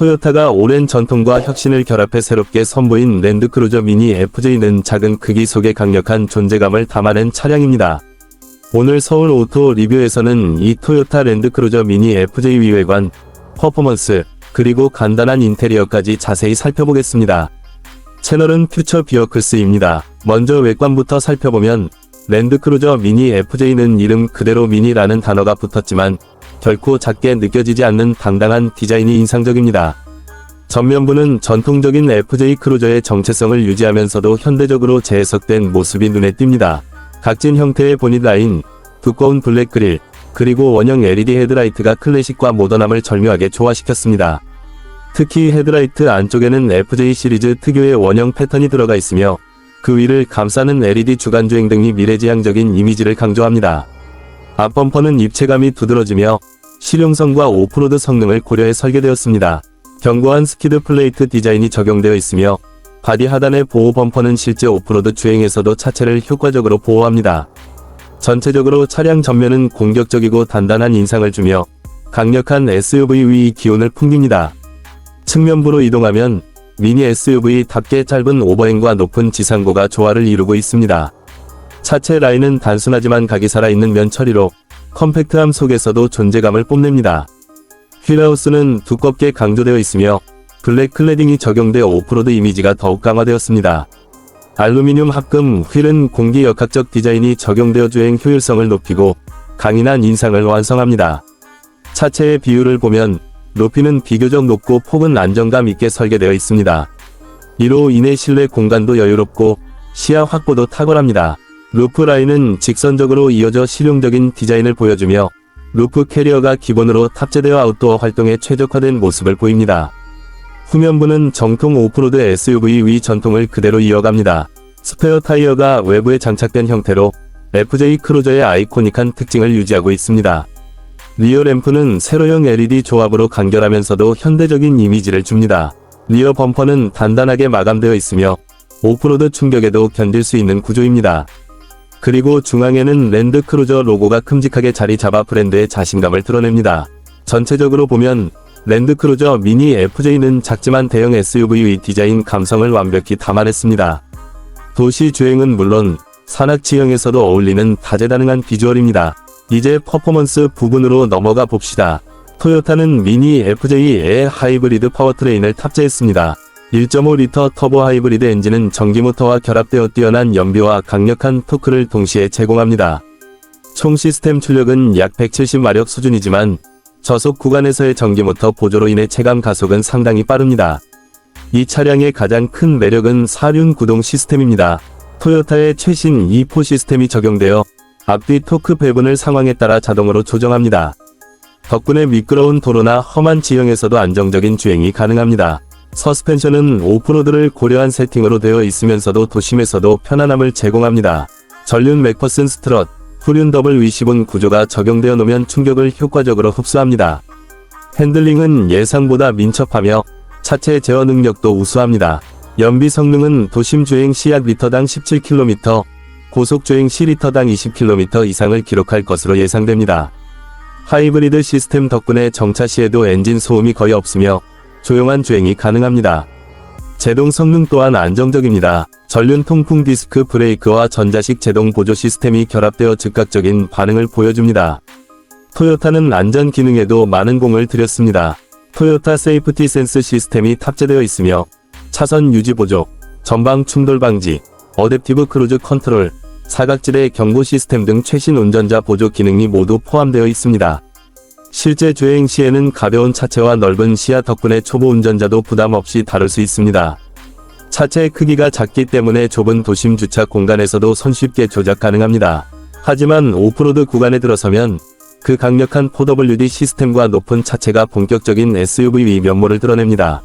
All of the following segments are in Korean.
토요타가 오랜 전통과 혁신을 결합해 새롭게 선보인 랜드크루저 미니 FJ는 작은 크기 속에 강력한 존재감을 담아낸 차량입니다. 오늘 서울 오토 리뷰에서는 이 토요타 랜드크루저 미니 FJ 위외관, 퍼포먼스, 그리고 간단한 인테리어까지 자세히 살펴보겠습니다. 채널은 퓨처 비어클스입니다. 먼저 외관부터 살펴보면 랜드크루저 미니 FJ는 이름 그대로 미니라는 단어가 붙었지만 결코 작게 느껴지지 않는 당당한 디자인이 인상적입니다. 전면부는 전통적인 FJ 크루저의 정체성을 유지하면서도 현대적으로 재해석된 모습이 눈에 띕니다. 각진 형태의 보닛 라인, 두꺼운 블랙 그릴, 그리고 원형 LED 헤드라이트가 클래식과 모던함을 절묘하게 조화시켰습니다. 특히 헤드라이트 안쪽에는 FJ 시리즈 특유의 원형 패턴이 들어가 있으며 그 위를 감싸는 LED 주간주행 등이 미래지향적인 이미지를 강조합니다. 앞범퍼는 입체감이 두드러지며 실용성과 오프로드 성능을 고려해 설계되었습니다. 견고한 스키드 플레이트 디자인이 적용되어 있으며 바디 하단의 보호 범퍼는 실제 오프로드 주행에서도 차체를 효과적으로 보호합니다. 전체적으로 차량 전면은 공격적이고 단단한 인상을 주며 강력한 SUV 기운을 풍깁니다. 측면부로 이동하면 미니 SUV답게 짧은 오버행과 높은 지상고가 조화를 이루고 있습니다. 차체 라인은 단순하지만 각이 살아있는 면 처리로 컴팩트함 속에서도 존재감을 뽐냅니다. 휠하우스는 두껍게 강조되어 있으며 블랙 클래딩이 적용돼 오프로드 이미지가 더욱 강화되었습니다. 알루미늄 합금 휠은 공기 역학적 디자인이 적용되어 주행 효율성을 높이고 강인한 인상을 완성합니다. 차체의 비율을 보면 높이는 비교적 높고 폭은 안정감 있게 설계되어 있습니다. 이로 인해 실내 공간도 여유롭고 시야 확보도 탁월합니다. 루프 라인은 직선적으로 이어져 실용적인 디자인을 보여주며 루프 캐리어가 기본으로 탑재되어 아웃도어 활동에 최적화된 모습을 보입니다. 후면부는 정통 오프로드 SUV 위 전통을 그대로 이어갑니다. 스페어 타이어가 외부에 장착된 형태로 FJ 크루저의 아이코닉한 특징을 유지하고 있습니다. 리어 램프는 세로형 LED 조합으로 간결하면서도 현대적인 이미지를 줍니다. 리어 범퍼는 단단하게 마감되어 있으며 오프로드 충격에도 견딜 수 있는 구조입니다. 그리고 중앙에는 랜드 크루저 로고가 큼직하게 자리 잡아 브랜드의 자신감을 드러냅니다. 전체적으로 보면 랜드 크루저 미니 FJ는 작지만 대형 SUV의 디자인 감성을 완벽히 담아냈습니다. 도시 주행은 물론 산악 지형에서도 어울리는 다재다능한 비주얼입니다. 이제 퍼포먼스 부분으로 넘어가 봅시다. 토요타는 미니 FJ에 하이브리드 파워트레인을 탑재했습니다. 1.5리터 터보 하이브리드 엔진은 전기 모터와 결합되어 뛰어난 연비와 강력한 토크를 동시에 제공합니다. 총 시스템 출력은 약 170마력 수준이지만 저속 구간에서의 전기 모터 보조로 인해 체감 가속은 상당히 빠릅니다. 이 차량의 가장 큰 매력은 사륜 구동 시스템입니다. 토요타의 최신 E4 시스템이 적용되어 앞뒤 토크 배분을 상황에 따라 자동으로 조정합니다. 덕분에 미끄러운 도로나 험한 지형에서도 안정적인 주행이 가능합니다. 서스펜션은 오프로드를 고려한 세팅으로 되어 있으면서도 도심에서도 편안함을 제공합니다. 전륜 맥퍼슨 스트럿, 후륜 더블 위시본 구조가 적용되어 놓으면 충격을 효과적으로 흡수합니다. 핸들링은 예상보다 민첩하며 차체 제어 능력도 우수합니다. 연비 성능은 도심 주행 시약 리터당 17km, 고속 주행 시 리터당 20km 이상을 기록할 것으로 예상됩니다. 하이브리드 시스템 덕분에 정차 시에도 엔진 소음이 거의 없으며 조용한 주행이 가능합니다. 제동 성능 또한 안정적입니다. 전륜 통풍 디스크 브레이크와 전자식 제동 보조 시스템이 결합되어 즉각적인 반응을 보여줍니다. 토요타는 안전 기능에도 많은 공을 들였습니다. 토요타 세이프티 센스 시스템이 탑재되어 있으며 차선 유지 보조, 전방 충돌 방지, 어댑티브 크루즈 컨트롤, 사각지대 경고 시스템 등 최신 운전자 보조 기능이 모두 포함되어 있습니다. 실제 주행 시에는 가벼운 차체와 넓은 시야 덕분에 초보 운전자도 부담 없이 다룰 수 있습니다. 차체의 크기가 작기 때문에 좁은 도심 주차 공간에서도 손쉽게 조작 가능합니다. 하지만 오프로드 구간에 들어서면 그 강력한 4WD 시스템과 높은 차체가 본격적인 SUV 면모를 드러냅니다.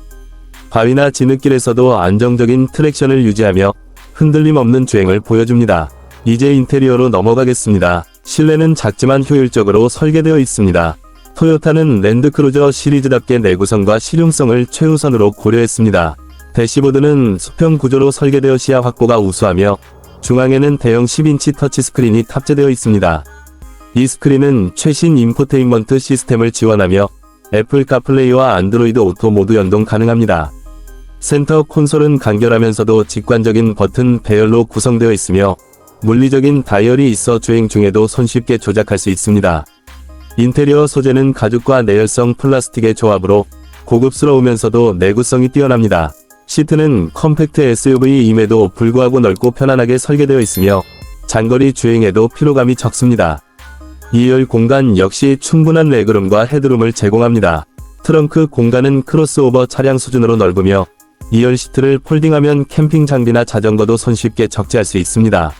바위나 진흙길에서도 안정적인 트랙션을 유지하며 흔들림 없는 주행을 보여줍니다. 이제 인테리어로 넘어가겠습니다. 실내는 작지만 효율적으로 설계되어 있습니다. 토요타는 랜드크루저 시리즈답게 내구성과 실용성을 최우선으로 고려했습니다. 대시보드는 수평 구조로 설계되어 시야 확보가 우수하며 중앙에는 대형 10인치 터치스크린이 탑재되어 있습니다. 이 스크린은 최신 인포테인먼트 시스템을 지원하며 애플 카플레이와 안드로이드 오토 모두 연동 가능합니다. 센터 콘솔은 간결하면서도 직관적인 버튼 배열로 구성되어 있으며 물리적인 다이얼이 있어 주행 중에도 손쉽게 조작할 수 있습니다. 인테리어 소재는 가죽과 내열성 플라스틱의 조합으로 고급스러우면서도 내구성이 뛰어납니다. 시트는 컴팩트 SUV임에도 불구하고 넓고 편안하게 설계되어 있으며 장거리 주행에도 피로감이 적습니다. 2열 공간 역시 충분한 레그룸과 헤드룸을 제공합니다. 트렁크 공간은 크로스오버 차량 수준으로 넓으며 2열 시트를 폴딩하면 캠핑 장비나 자전거도 손쉽게 적재할 수 있습니다.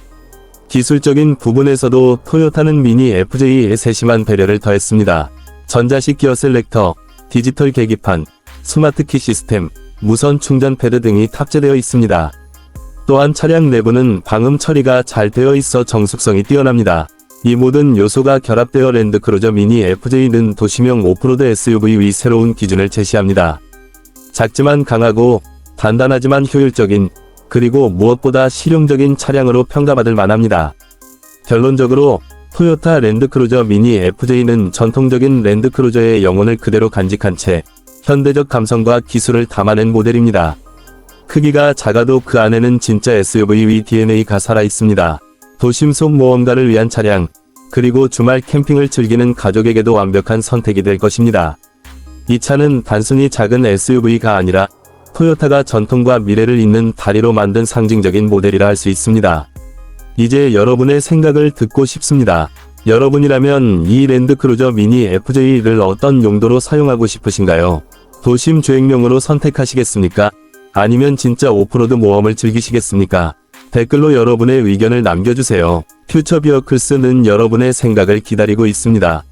기술적인 부분에서도 토요타는 미니 FJ에 세심한 배려를 더했습니다. 전자식 기어 셀렉터, 디지털 계기판, 스마트 키 시스템, 무선 충전 패드 등이 탑재되어 있습니다. 또한 차량 내부는 방음 처리가 잘 되어 있어 정숙성이 뛰어납니다. 이 모든 요소가 결합되어 랜드크루저 미니 FJ는 도시명 오프로드 SUV의 새로운 기준을 제시합니다. 작지만 강하고 단단하지만 효율적인 그리고 무엇보다 실용적인 차량으로 평가받을 만합니다. 결론적으로 토요타 랜드크루저 미니 FJ는 전통적인 랜드크루저의 영혼을 그대로 간직한 채 현대적 감성과 기술을 담아낸 모델입니다. 크기가 작아도 그 안에는 진짜 SUV의 DNA가 살아 있습니다. 도심 속 모험가를 위한 차량, 그리고 주말 캠핑을 즐기는 가족에게도 완벽한 선택이 될 것입니다. 이 차는 단순히 작은 SUV가 아니라 토요타가 전통과 미래를 잇는 다리로 만든 상징적인 모델이라 할 수 있습니다. 이제 여러분의 생각을 듣고 싶습니다. 여러분이라면 이 랜드크루저 미니 FJ를 어떤 용도로 사용하고 싶으신가요? 도심 주행용으로 선택하시겠습니까? 아니면 진짜 오프로드 모험을 즐기시겠습니까? 댓글로 여러분의 의견을 남겨주세요. 퓨처 비어클스는 여러분의 생각을 기다리고 있습니다.